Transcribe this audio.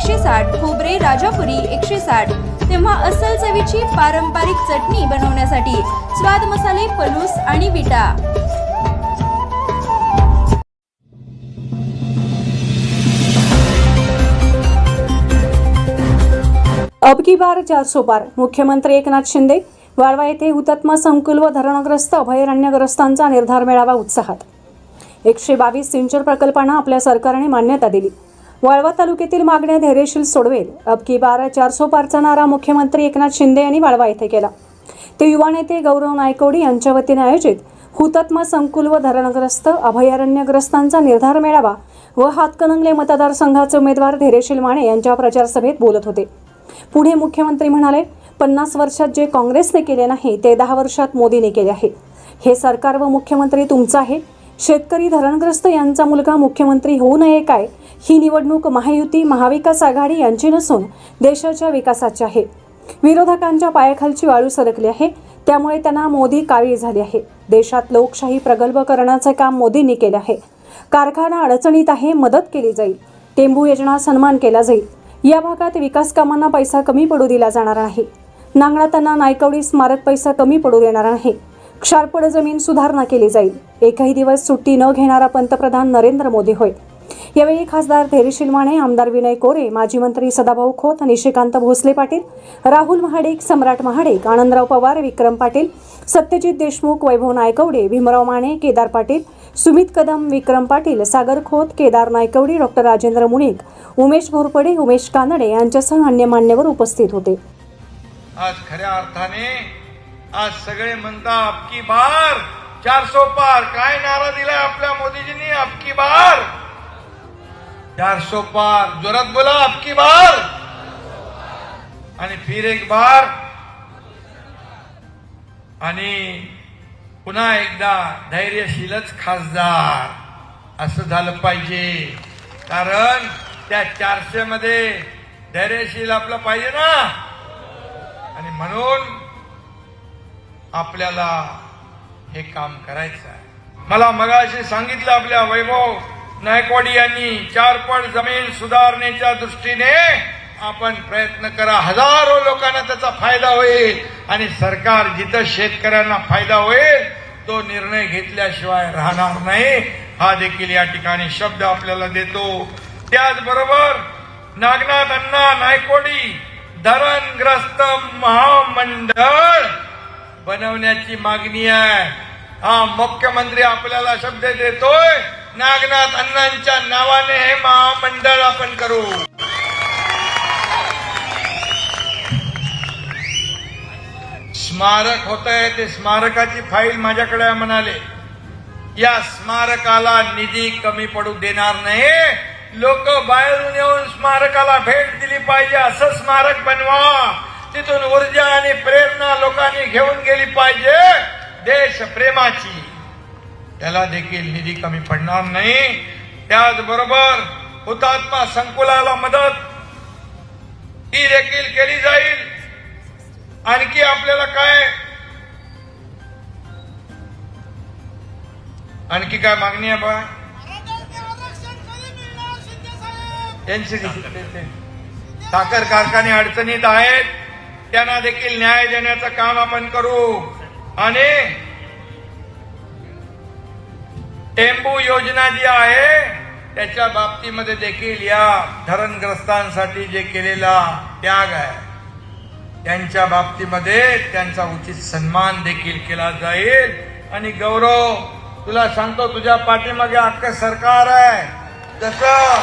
एकशे साठ खोबरे राजापुरी एकशे साठ. तेव्हा अस्सल चवीची पारंपरिक चटणी बनवण्यासाठी स्वाद मसाले पलूस आणि विटा. अब की बार चार पार मुख्यमंत्री एकनाथ शिंदे वाळवा येथे हुतात्मा संकुल व धरणग्रस्त अभयारण्यग्रस्तांचा निर्धार मेळावा उत्साहात. एकशे बावीस सिंचन प्रकल्पांना आपल्या सरकारने मान्यता दिली. वाळवा तालुक्यातील मागण्या धैर्यशील सोडवेल. अब की बारा चारसो पारचा नारा मुख्यमंत्री एकनाथ शिंदे यांनी वाळवा येथे केला. ते युवा नेते गौरव नायकोडी यांच्या वतीने आयोजित हुतात्मा संकुल व धरणग्रस्त अभयारण्यग्रस्तांचा निर्धार मेळावा व हातकणंगले मतदारसंघाचे उमेदवार धैर्यशील माने यांच्या प्रचारसभेत बोलत होते. पुढे मुख्यमंत्री म्हणाले पन्नास वर्षात जे काँग्रेसने केले नाही ते दहा वर्षात मोदीने केले आहे. हे सरकार व मुख्यमंत्री तुमचं आहे. शेतकरी धरणग्रस्त यांचा मुलगा मुख्यमंत्री होऊ नये काय? ही निवडणूक महायुती महाविकास आघाडी यांची नसून देशाच्या विकासाची आहे. विरोधकांच्या पायाखालची वाळू सरकली आहे. त्यामुळे त्यांना मोदी काळी झाली आहे. देशात लोकशाही प्रगल्भ करण्याचे काम मोदींनी केले आहे. कारखाना अडचणीत आहे मदत केली जाईल. टेंबू योजना सन्मान केला जाईल. या भागात विकास कामांना पैसा कमी पडू दिला जाणार नाही त्यांना नायकवडी स्मारक पैसा कमी पडू देणार नाही क्षारपड जमीन सुधारणा केली जाईल. एकही दिवस सुट्टी न घेणारा पंतप्रधान नरेंद्र मोदी होय. यावेळी खासदार धैर्यशील माने आमदार विनय कोरे माजी मंत्री सदाभाऊ खोत निशिकांत भोसले पाटील राहुल महाडिक सम्राट महाडिक आनंदराव पवार विक्रम पाटील सत्यजित देशमुख वैभव नायकवडे भीमराव माने केदार पाटील सुमित कदम विक्रम पाटील सागर खोत केदार नायकवडे डॉक्टर राजेंद्र मुणिक उमेश घोरपडे उमेश कानडे यांच्यासह अन्य मान्यवर उपस्थित होते. आज खऱ्या अर्थाने आज सगळे म्हणता अबकी बार. चारसो पार. काय नारा दिलाय आपल्या मोदीजींनी? अबकी बार. चारसो पार. जोरात बोला अबकी बार. आणि फिर एक बार. आणि पुन्हा एकदा धैर्यशीलच खासदार. असं झालं पाहिजे. कारण त्या चारशे मध्ये धैर्यशील आपलं पाहिजे ना. आणि म्हणून आपल्याला हे काम करायचं आहे मला मगाशी सांगितलं आपल्या वैभव नायकवाडी यांनी चार पट जमीन सुधारण्याच्या दृष्टीने आपण प्रयत्न करा. हजारो लोकांना त्याचा फायदा होईल आणि सरकार जिथं शेतकऱ्यांना फायदा होईल तो निर्णय घेतल्याशिवाय राहणार नाही. हा देखील या ठिकाणी शब्द आपल्याला देतो. त्याचबरोबर नागनाथ अण्णा नायकोडी धरणग्रस्त महामंडळ बनवण्याची मागणी आहे. हा मुख्यमंत्री आपल्याला शब्द देतोय नागनाथ अण्णांच्या नावाने हे महामंडळ आपण करू. स्मारक होत आहे ते स्मारकाची फाईल माझ्याकडे म्हणाले. या स्मारकाला निधी कमी पडू देणार नाही. लोक बाहेरून येऊन स्मारकाला भेट दिली पाहिजे असं स्मारक बनवा. तिथून ऊर्जा आणि प्रेरणा लोकांनी घेऊन गेली पाहिजे देश प्रेमाची त्याला देखील निधी कमी पडणार नाही त्याचबरोबर हुतात्मा संकुलाला मदत ही देखील केली जाईल आणखी आपल्याला काय आणखी काय मागणी आहे बा त्यांची साखर कारखाने अडचणीत आहेत त्यांना देखील न्याय देण्याचं काम आपण करू. आणि टेम्बू योजना जी आहे त्याच्या बाबतीमध्ये देखील या धरणग्रस्तांसाठी जे केलेला त्याग आहे त्यांच्या बाबतीमध्ये त्यांचा उचित सन्मान देखील केला जाईल. आणि गौरव तुला सांगतो तुझ्या पाठीमागे अख्खं सरकार आहे. जसं